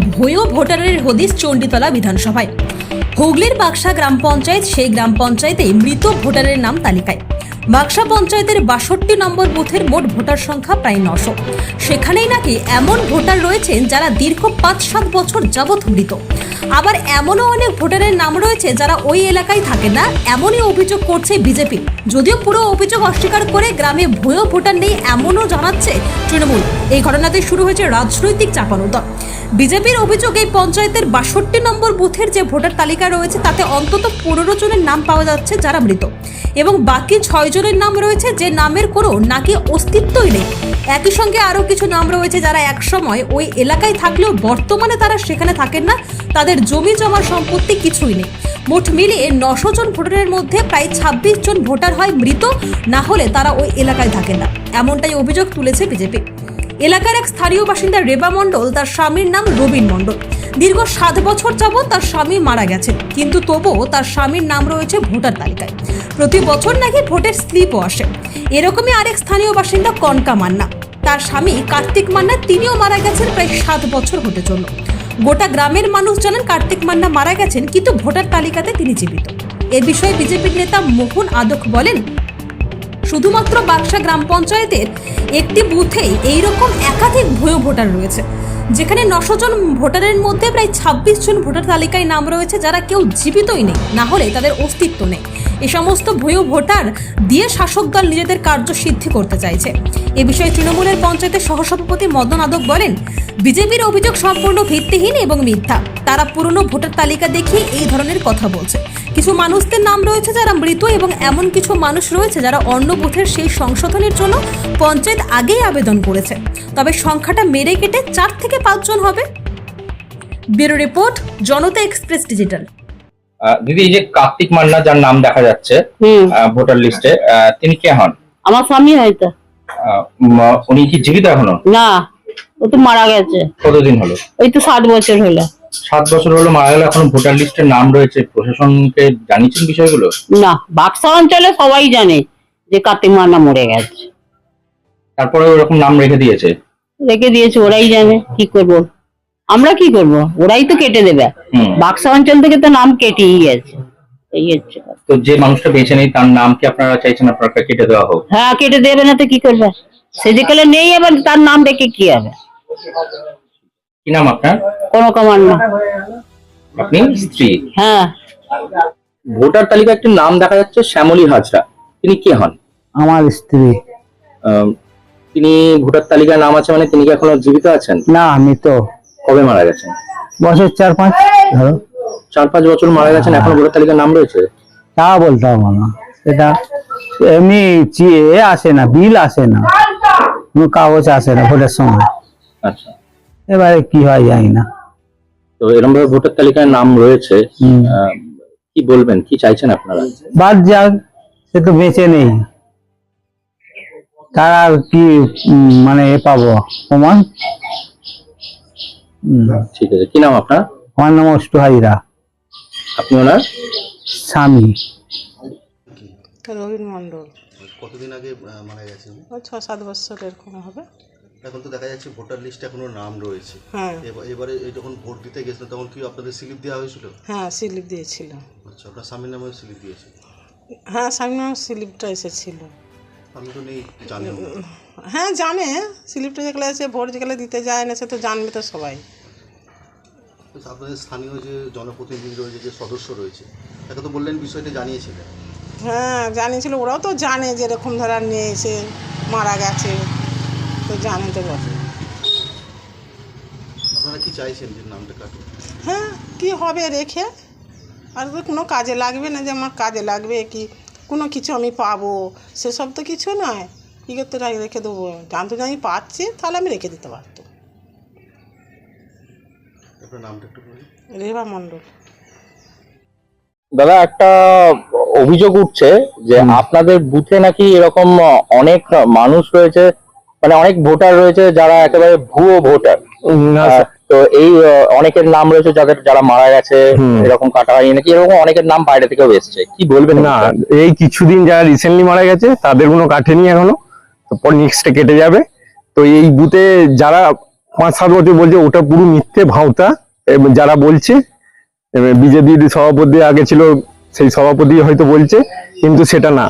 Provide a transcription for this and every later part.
ভয়ো ভোটারের হদিস চণ্ডীতলা বিধানসভায়। হুগলির বাক্সা গ্রাম পঞ্চায়েত সেই গ্রাম পঞ্চায়েতে মৃত ভোটারের নাম তালিকায়। বাক্সা পঞ্চায়েতের বাষট্টি নম্বর বুথের মোট ভোটার সংখ্যা প্রায় নশো। সেখানেই নাকি এমন ভোটার রয়েছেন যারা দীর্ঘ পাঁচ সাত বছর যাবৎ মৃত। আবার এমনও অনেক ভোটারের নাম রয়েছে যারা ওই এলাকায় থাকে না, এমনই অভিযোগ করছে বিজেপি। যদিও পুরো অভিযোগ অস্বীকার করে গ্রামে ভুয়ো ভোটার নেই এমনও জানাচ্ছে তৃণমূল। এই ঘটনাতে শুরু হয়েছে রাজনৈতিক চাপানোতর বিজেপির অভিযোগ এই পঞ্চায়েতের বাষট্টি নম্বর বুথের যে ভোটার তালিকা রয়েছে, তাতে অন্তত পনেরো জনের নাম পাওয়া যাচ্ছে যারা মৃত। এবং বাকি ছয় জনের নাম রয়েছে, যে নামের কোনো নাকি অস্তিত্বই নেই। একই সঙ্গে আরও কিছু নাম রয়েছে যারা একসময় ওই এলাকায় থাকলেও বর্তমানে তারা সেখানে থাকেন না। তাদের জমি জমা সম্পত্তি কিছুই নেই। মোট মিলিয়ে নশো জন ভোটারের মধ্যে প্রায় ছাব্বিশ জন ভোটার হয় মৃত, না হলে তারা ওই এলাকায় থাকেন না। এমনটাই অভিযোগ তুলেছে বিজেপি। এলাকার এক স্থানীয় বাসিন্দা রেবা মণ্ডল, তার স্বামীর নাম রবীন মণ্ডল। দীর্ঘ সাত বছর যাবৎ তার স্বামী মারা গেছেন, কিন্তু তবুও তার স্বামীর নাম রয়েছে ভোটার তালিকায়। প্রতি বছর নাকি ভোটের স্লিপও আসে। এরকমই আরেক স্থানীয় বাসিন্দা কনকা মান্না। তার স্বামী কার্তিক মান্না, তিনিও মারা গেছেন প্রায় সাত বছর হতে চলল গোটা গ্রামের মানুষ জানেন কার্তিক মান্না মারা গেছেন, কিন্তু ভোটার তালিকাতে তিনি জীবিত। এ বিষয়ে বিজেপির নেতা মোহন আদক বলেন শুধুমাত্র বাক্সা গ্রাম পঞ্চায়েতের একটি বুথেই এইরকম একাধিক ভুয়ো ভোটার রয়েছে, যেখানে নশো জন ভোটারের মধ্যে প্রায় ছাব্বিশ জন ভোটার তালিকায় নাম রয়েছে যারা কেউ জীবিতই নেই, না হলে তাদের অস্তিত্ব নেই। এ সমস্ত ভুয়ো ভোটার দিয়ে শাসক দল নিজেদের কার্য সিদ্ধি করতে চাইছে। এ বিষয়ে তৃণমূলের পঞ্চায়েতের সহসভাপতি মদন আদক বলেন, বিজেপির অভিযোগ সম্পূর্ণ ভিত্তিহীন এবং মিথ্যা। তারা পুরনো ভোটার তালিকা দেখিয়ে এই ধরনের কথা বলছে। কিছু মানুষদের নাম রয়েছে যারা মৃত এবং এমন কিছু মানুষ রয়েছে যারা অন্য বুথের সেই সংশোধনের জন্য পঞ্চায়েত আগেই আবেদন করেছে। তবে সংখ্যাটা মেরে কেটে চার থেকে পাঁচজন হবে। Bureau report Janata express digital. আহ, দিদি এই যে কার্তিক মান্না যার নাম দেখা যাচ্ছে হুম। আহ, ভোটার লিস্টে আহ, তিনি কে হন? আমার স্বামী হয়তো। আহ, উনি কি জীবিত এখনও? না ও তো মারা গেছে। কতদিন হলো? ওই তো সাত বছর হলো। সাত বছর হলো মারা গেল এখন ভোটার লিস্টের নাম রয়েছে। প্রশাসনকে জানিয়েছেন বিষয়গুলো? না বাক্সা অঞ্চলে সবাই জানে যে কার্তিক মান্না মরে গেছে। তারপরে ওরকম নাম রেখে দিয়েছে? রেখে দিয়েছে ওরাই জানে কি করব? আমরা কি করব? ওরাই তো কেটে দেবে। বাক্সা অঞ্চল থেকে তো নাম কেটেই গেছে। এই হচ্ছে তো যে মানুষটা বেঁচে নেই তার নাম কি আপনারা চাইছেন আপনারা কেটে দেওয়া হোক? হ্যাঁ কেটে দেবে না তো কি করবে? সেদিকালে নেই এবার তার নাম রেখে কি হবে? কি নাম আপনার? কোনো কমান না। আপনি স্ত্রী? হ্যাঁ। ভোটার তালিকায় একটি নাম দেখা যাচ্ছে শ্যামলী হাজরা। তিনি কে হন? আমার স্ত্রী। আহ, তিনি ভোটার তালিকায় নাম আছে মানে তিনি কি এখনও জীবিত আছেন? না আমি তো কবে মারা গেছেন? বছর চার পাঁচ ধরো। চার পাঁচ বছর মারা গেছেন এখনও ভোটার তালিকায় নাম রয়েছে? তা বলতে হবে না। সেটা এমনি চি- এ আসে না বিল আসে না। কোনো কাগজ আসে না ভোটের সময়। আচ্ছা। এবারে কি হয় জানি না। তো এরকম ভাবে ভোটার তালিকায় নাম রয়েছে হুম। আহ, কি বলবেন কি চাইছেন আপনারা? বাদ যাক সে তো বেঁচে নেই। তার আর কি উম, মানে এ পাবো প্রমাণ? হুম। ঠিক আছে কি নাম আপনার? আমার নাম অষ্টু হাজিরা আপনি ওনার? স্বামী। রবীন মণ্ডল। কতদিন আগে আহ, মারা গেছে উনি? ওই ছ সাত বছর এরকম হবে। এখন তো দেখা যাচ্ছে ভোটার লিস্টে এখনও নাম রয়েছে। হ্যাঁ। এবার- এবারে এই যখন ভোট দিতে গেছিল তখন কি আপনাদের স্লিপ দেওয়া হয়েছিল? হ্যাঁ স্লিপ দিয়েছিল। আচ্ছা আপনার স্বামীর নামে স্লিপ দিয়েছে? হ্যাঁ সামনে স্লিপটা এসেছিল। আমি তো নেই জানেন না। হ্যাঁ জানে। স্লিপটা যেগুলো এসে ভোট যেগুলো দিতে যায় না সে তো জানবে তো সবাই। তো আপনাদের স্থানীয় যে জনপ্রতিনিধি রয়েছে যে সদস্য রয়েছে তাকে তো বললেন বিষয়টা জানিয়েছিলেন। হ্যাঁ জানিয়েছিল। ওরাও তো জানে যে এরকম ধরা নিয়ে এসে মারা গেছে। তো জানে তো বটে আপনারা কি চাইছেন যে নামটা কাটুন হ্যাঁ কি হবে রেখে? আর তো কোনো কাজে লাগবে না যে আমার কাজে লাগবে কি? কোনো কিছু আমি পাবো। সেসব তো কিছু নয়। কী করতে রেখে দেবো? জানতো যে আমি পাচ্ছি তাহলে আমি রেখে দিতে পারতো রেবা মণ্ডল। দাদা একটা অভিযোগ উঠছে যে আপনাদের বুথে নাকি এরকম অনেক মানুষ রয়েছে মানে অনেক ভোটার রয়েছে যারা একেবারে ভুয়ো ভোটার। তো এই অনেকের নাম রয়েছে যাদের যারা মারা গেছে এরকম কাটা হয়নি নাকি এরকম অনেকের নাম বাইরে থেকেও এসছে। কি বলবেন না এই কিছুদিন যারা রিসেন্টলি মারা গেছে তাদের কোনো কাটেনি এখনও। তারপর নেক্সটে কেটে যাবে। তো এই বুথে যারা পাঁচ সাত বছর বলছে ওটা পুরো মিথ্যে ভাওতা। যারা বলছে বিজেপির সভাপতি আগে ছিল সেই সভাপতি হয়তো বলছে কিন্তু সেটা না।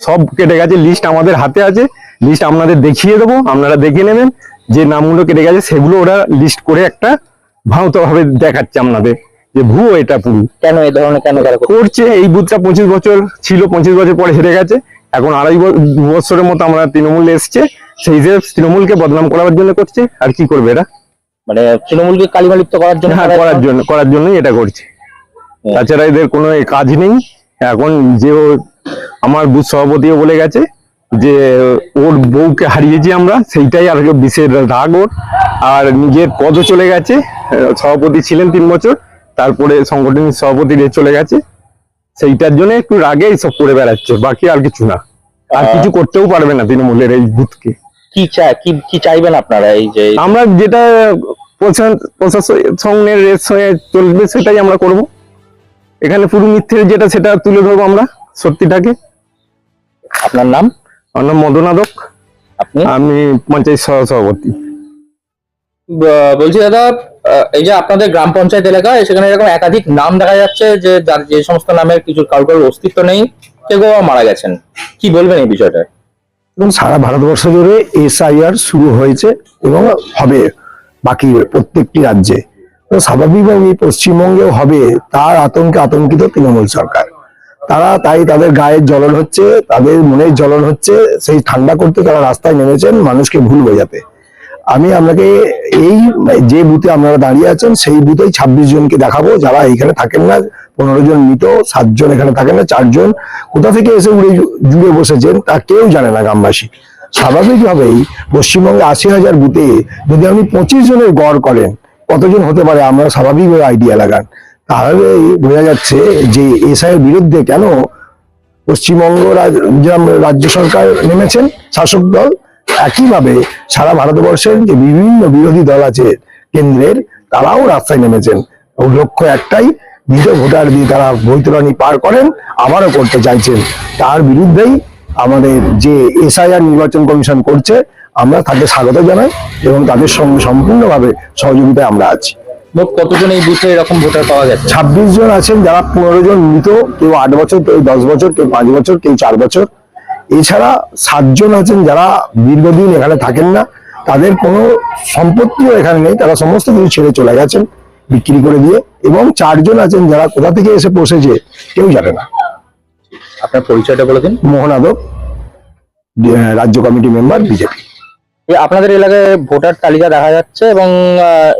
সব কেটে গেছে লিস্ট আমাদের হাতে আছে। লিস্ট আপনাদের দেখিয়ে দেবো আপনারা দেখে নেবেন। যে নামগুলো কেটে গেছে সেগুলো ওরা লিস্ট করে একটা ভাবে দেখাচ্ছে আপনাদের। যে ভুয়ো এটা পুরো। কেন এই ধরনের কেন করছে? এই বুথটা পঁচিশ বছর ছিল পঁচিশ বছর পরে হেরে গেছে। এখন আড়াই বছরের মতো আমরা তৃণমূল এসছে। সেই যে তৃণমূলকে বদনাম করার জন্য করছে। আর কি করবে এরা? মানে তৃণমূলকে কালিমালিপ্ত করার জন্য হ্যাঁ করার জন্য করার জন্যই এটা করছে। তাছাড়া এদের কোনো কাজ নেই। এখন যে আমার বুথ সভাপতিও বলে গেছে যে ওর বউকে হারিয়েছি আমরা সেইটাই আর কি বিশেষ রাগ ওর। আর নিজের পদও চলে গেছে সভাপতি ছিলেন তিন বছর তারপরে সংগঠনের সভাপতি চলে গেছে। সেইটার জন্য একটু রাগে এইসব করে বেড়াচ্ছে বাকি আর কিছু না। আর কিছু করতেও পারবে না তৃণমূলের এই বুথকে। কি চায় কি চাইবেন আপনারা এই যে আমরা যেটা প্রশাসন- প্রশাসনের এর সঙ্গে চলবে সেটাই আমরা করব। এখানে পুরো মিথ্যে যেটা সেটা তুলে ধরবো আমরা। সত্যিটাকে আপনার নাম? আমার নাম মদনাদক আপনি? আমি পঞ্চায়েত সহ সভাপতি। ব- বলছি দাদা এই যে আপনাদের গ্রাম পঞ্চায়েত এলাকায় সেখানে এরকম একাধিক নাম দেখা যাচ্ছে যে যার যে সমস্ত নামের কিছু কারোর কারোর অস্তিত্ব নেই কেউ মারা গেছেন। কি বলবেন এই বিষয়টা এবং সারা ভারতবর্ষ জুড়ে এসআইআর শুরু হয়েছে এবং হবে বাকি প্রত্যেকটি রাজ্যে। তো স্বাভাবিকভাবে পশ্চিমবঙ্গেও হবে তার আতঙ্কে আতঙ্কিত তৃণমূল সরকার। তারা তাই তাদের গায়ের জ্বলন হচ্ছে, তাদের মনের জ্বলন হচ্ছে, সেই ঠান্ডা করতে তারা রাস্তায় নেমেছেন মানুষকে ভুল বোঝাতে। আমি আপনাকে এই যে বুথে আপনারা দাঁড়িয়ে আছেন, সেই বুথেই ছাব্বিশ জনকে দেখাবো, যারা এখানে থাকেন না, পনেরো জন মৃত সাতজন এখানে থাকেন না চারজন কোথা থেকে এসে উড়ে জুড়ে বসেছেন, তা কেউ জানে না গ্রামবাসী। স্বাভাবিকভাবেই পশ্চিমবঙ্গে আশি হাজার বুথে যদি আপনি পঁচিশ জনের গড় করেন, কতজন হতে পারে? আমরা স্বাভাবিকভাবে আইডিয়া লাগান। তাহলে বোঝা যাচ্ছে যে এসআই এর বিরুদ্ধে কেন পশ্চিমবঙ্গ রাজ্য সরকার নেমেছেন? শাসক দল একইভাবে সারা ভারতবর্ষের যে বিভিন্ন বিরোধী দল আছে কেন্দ্রের, তারাও রাস্তায় নেমেছেন। লক্ষ্য একটাই মৃত ভোটার দিয়ে তারা বৈতরণী পার করেন, আবারও করতে চাইছেন। তার বিরুদ্ধেই আমাদের যে এসআইআর নির্বাচন কমিশন করছে, আমরা তাকে স্বাগত জানাই এবং তাদের সঙ্গে সম্পূর্ণভাবে সহযোগিতায় আমরা আছি। মোট কতজন এই বুথে এরকম ভোটার পাওয়া গেছে? ছাব্বিশ জন আছেন যারা পনেরো জন মৃত কেউ আট বছর কেউ দশ বছর কেউ পাঁচ বছর কেউ চার বছর। এছাড়া সাতজন আছেন যারা দীর্ঘদিন এখানে থাকেন না। তাদের কোনো সম্পত্তিও এখানে নেই তারা সমস্ত কিছু ছেড়ে চলে গেছেন বিক্রি করে দিয়ে। এবং চারজন আছেন যারা কোথা থেকে এসে বসেছে কেউ জানে না। আপনার পরিচয়টা বলে দিন। মোহন আহ, রাজ্য কমিটি মেম্বার বিজেপি। আপনাদের এলাকায় ভোটার তালিকা দেখা যাচ্ছে এবং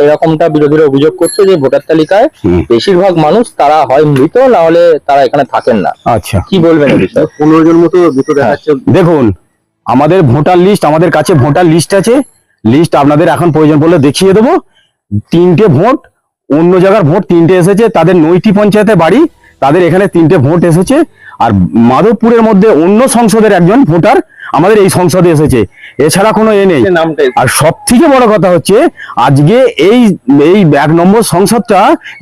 এরকমটা বিরোধীরা অভিযোগ করছে যে ভোটার তালিকায় বেশিরভাগ মানুষ তারা হয় মৃত না হলে তারা এখানে থাকেন না। আচ্ছা। কি বলবেন পনেরো জন মতো দুটো দেখা যাচ্ছে দেখুন আমাদের ভোটার লিস্ট আমাদের কাছে ভোটার লিস্ট আছে। লিস্ট আপনাদের এখন প্রয়োজন পড়লে দেখিয়ে দেবো। তিনটে ভোট অন্য জায়গার ভোট তিনটে এসেছে তাদের নৈটি পঞ্চায়েতে বাড়ি তাদের এখানে তিনটে ভোট এসেছে। আর মাধবপুরের মধ্যে অন্য সংসদের একজন ভোটার আমাদের এই সংসদে এসেছে। এছাড়া কোনো এ নেই। আর সব থেকে বড় কথা হচ্ছে আজকে এই এই এক নম্বর সংসদটা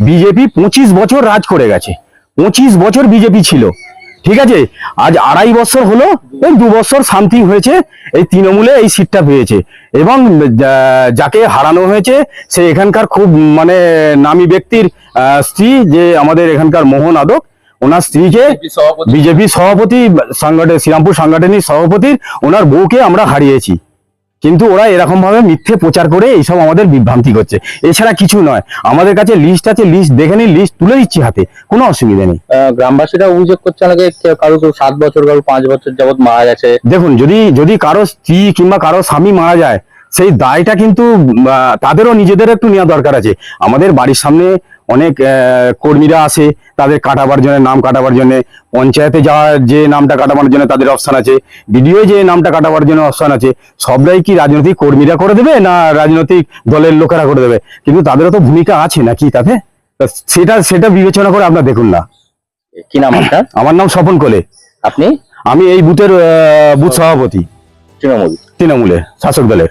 বিজেপি পঁচিশ বছর রাজ করে গেছে। পঁচিশ বছর বিজেপি ছিল। ঠিক আছে? আজ আড়াই বছর হলো এই দু বছর সামথিং হয়েছে এই তৃণমূলে এই সিটটা পেয়েছে। এবং যাকে হারানো হয়েছে সে এখানকার খুব মানে নামি ব্যক্তির স্ত্রী যে আমাদের এখানকার মোহন আদক ওনার স্ত্রীকে বিজেপি সভাপতি। সাংগঠন শ্রীরামপুর সাংগঠনিক সভাপতির ওনার বউকে আমরা হারিয়েছি। কিন্তু ওরা এরকম ভাবে মিথ্যে প্রচার করে এইসব আমাদের বিভ্রান্তি করছে। এছাড়া কিছু নয়। আমাদের কাছে লিস্ট আছে লিস্ট দেখে নিই লিস্ট তুলে দিচ্ছি হাতে। কোনো অসুবিধা নেই। গ্রামবাসীরা অভিযোগ করছে নাকি কারও সাত বছর কারও পাঁচ বছর যাবত মারা গেছে। দেখুন যদি যদি কারও স্ত্রী কিংবা কারও স্বামী মারা যায় সেই দায়টা কিন্তু তাদেরও নিজেদের একটু নেওয়া দরকার আছে। আমাদের বাড়ির সামনে অনেক কর্মীরা আসে তাদের কাটাবার জন্য নাম কাটাবার জন্য। পঞ্চায়েতে যাওয়ার যে নামটা কাটাবার জন্য তাদের অপশান আছে। বিডিও যে নামটা কাটাবার জন্য অপশন আছে। সবটাই কি রাজনৈতিক কর্মীরা করে দেবে না রাজনৈতিক দলের লোকেরা করে দেবে? কিন্তু তাদেরও তো ভূমিকা আছে নাকি তাতে? সেটা সেটা বিবেচনা করে আপনার দেখুন না। কি নাম আপনার? আমার নাম স্বপন কোলে। আপনি? আমি এই বুথের বুথ সভাপতি। তৃণমূল। তৃণমূলে শাসক দলের।